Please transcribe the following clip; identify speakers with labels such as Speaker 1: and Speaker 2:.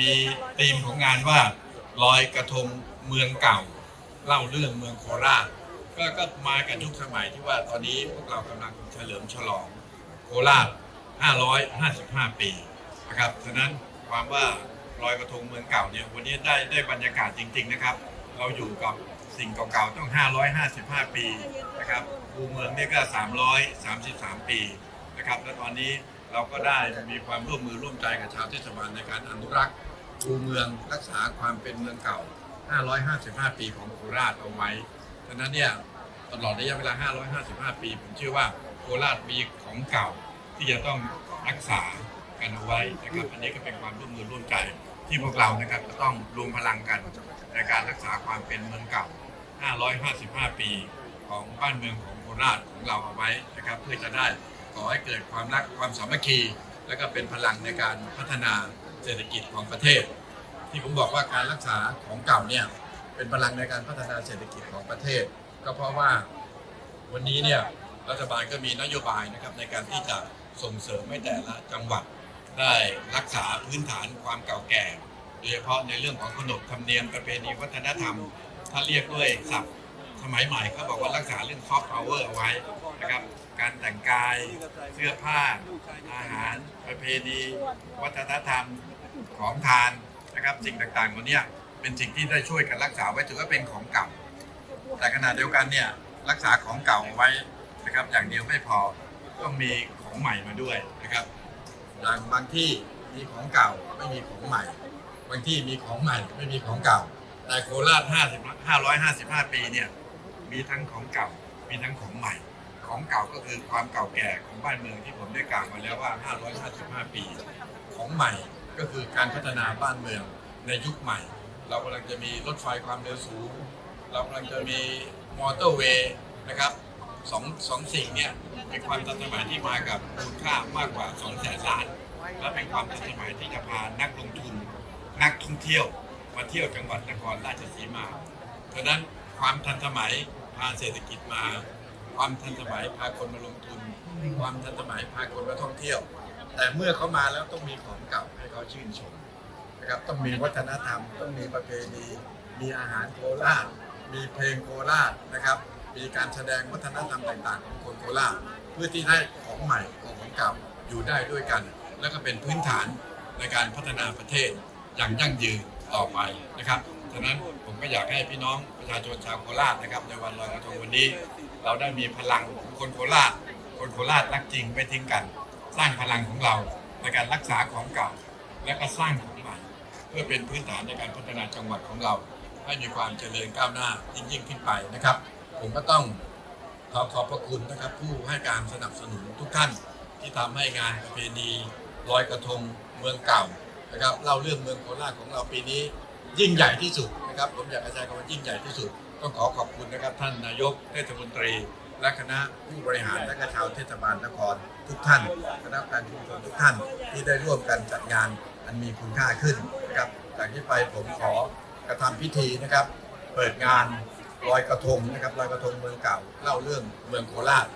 Speaker 1: มีธีมของงานว่าลอยกระทงเมืองเก่า เล่าเรื่องเมืองโคราชก็ก็มากันทุกสมัยที่ว่าตอนนี้พวกเรากำลังเฉลิมฉลองโคราช 555 ปีนะครับฉะนั้นความว่าลอยกระทงเมืองเก่าเนี่ยวันนี้ได้ได้บรรยากาศจริง ๆนะครับ เราอยู่กับสิ่งเก่าๆต้อง 555 ปีนะครับภูเมืองเนี่ยก็ 333 ปีนะครับและตอนนี้ เราก็ได้มีความร่วมมือร่วมใจกับชาวเทศบาลในการอนุรักษ์ภูเมืองรักษาความเป็นเมืองเก่า 555 ปีของโคราชเอาไว้ฉะนั้นเนี่ยตลอดระยะเวลา 555 ปี ผมเชื่อว่าโคราชมีของเก่าที่จะต้องรักษากันเอาไว้นะครับอันนี้ก็เป็นความร่วมมือร่วมใจที่พวกเรานะครับจะต้องรวมพลังกันในการรักษาความเป็นเมืองเก่า 555 ปี ของบ้านเมืองของโคราชของเราเอาไว้นะครับเพื่อจะได้ ก่อให้เกิดความรักความสามัคคี และก็เป็นพลังในการพัฒนาเศรษฐกิจของประเทศ ที่ผมบอกว่าการรักษาของเก่าเนี่ยเป็นพลังในการพัฒนาเศรษฐกิจของประเทศ ก็เพราะว่าวันนี้เนี่ยรัฐบาลก็มีนโยบายนะครับในการที่จะส่งเสริมให้แต่ละจังหวัดได้รักษาพื้นฐานความเก่าแก่ โดยเฉพาะในเรื่องของขนบธรรมเนียมประเพณีวัฒนธรรม ถ้าเรียกด้วยศัพท์ มัยใหม่เขาบอกว่ารักษาเรื่องซอฟต์พาวเวอร์เอาไว้นะครับ การแต่งกายเสื้อผ้า อาหาร ประเพณี วัฒนธรรมของทานนะครับสิ่งต่างๆเหล่านี้เป็นสิ่งที่ได้ช่วยกันรักษาไว้ถือว่าเป็นของเก่า แต่ขณะเดียวกันเนี่ยรักษาของเก่าเอาไว้นะครับอย่างเดียวไม่พอต้องมีของใหม่มาด้วยนะครับอย่างบางที่มีของเก่าไม่มีของใหม่ บางที่มีของใหม่ไม่มีของเก่า แต่โคราช50 555 ปีเนี่ย มีทั้งของเก่า มีทั้งของใหม่ ของเก่าก็คือความเก่าแก่ของบ้านเมืองที่ผมได้กล่าวมาแล้วว่า 555 ปี ของใหม่ก็คือการพัฒนาบ้านเมืองในยุคใหม่ เรากำลังจะมีรถไฟความเร็วสูง เรากำลังจะมีมอเตอร์เวย์นะครับสองสองสิ่งเนี่ยเป็นความทันสมัยที่มากับมูลค่ามากกว่า2แสนล้าน และเป็นความทันสมัยที่จะพานักลงทุน นักท่องเที่ยวมาเที่ยวจังหวัดนครราชสีมาฉะนั้น ความทันสมัยพาเศรษฐกิจมา ความทันสมัยพาคนมาลงทุน ความทันสมัยพาคนมาท่องเที่ยว แต่เมื่อเขามาแล้วต้องมีของเก่าให้เขาชื่นชมนะครับต้องมีวัฒนธรรม ต้องมีประเพณีมีอาหารโคราช มีเพลงโคราชนะครับมีการแสดงวัฒนธรรมต่างๆ ของคนโคราชเพื่อที่ให้ของใหม่ของเก่าอยู่ได้ด้วยกัน และก็เป็นพื้นฐานในการพัฒนาประเทศอย่างยั่งยืนต่อไปนะครับ ฉะนั้นผมก็อยากให้พี่น้องประชาชนชาวโคราชนะครับ ในวันลอยกระทงวันนี้ เราได้มีพลังของคนโคราช คนโคราชรักจริงไม่ทิ้งกัน สร้างพลังของเราในการรักษาของเก่า และก็สร้างของใหม่เพื่อเป็นพื้นฐานในการพัฒนาจังหวัดของเรา ให้มีความเจริญก้าวหน้ายิ่งยิ่งขึ้นไปนะครับ ผมก็ต้องขอขอบพระคุณนะครับ ผู้ให้การสนับสนุนทุกท่าน ที่ทำให้งานประเพณีลอยกระทงเมืองเก่านะครับเล่าเรื่องเมืองโคราชของเราปีนี้ ยิ่งใหญ่ที่สุดนะครับ ผมอยากจะใช้คำว่ายิ่งใหญ่ที่สุด ต้องขอขอบคุณนะครับ ท่านนายกเทศมนตรี และคณะผู้บริหารและก็ชาวเทศบาลนครทุกท่านคณะการชุมชนทุกท่านที่ได้ร่วมกันจัดงานอันมีคุณค่าขึ้นนะครับจากนี้ไปผมขอกระทำพิธีนะครับ เปิดงานลอยกระทงนะครับลอยกระทงเมืองเก่าเล่าเรื่องเมืองโคราช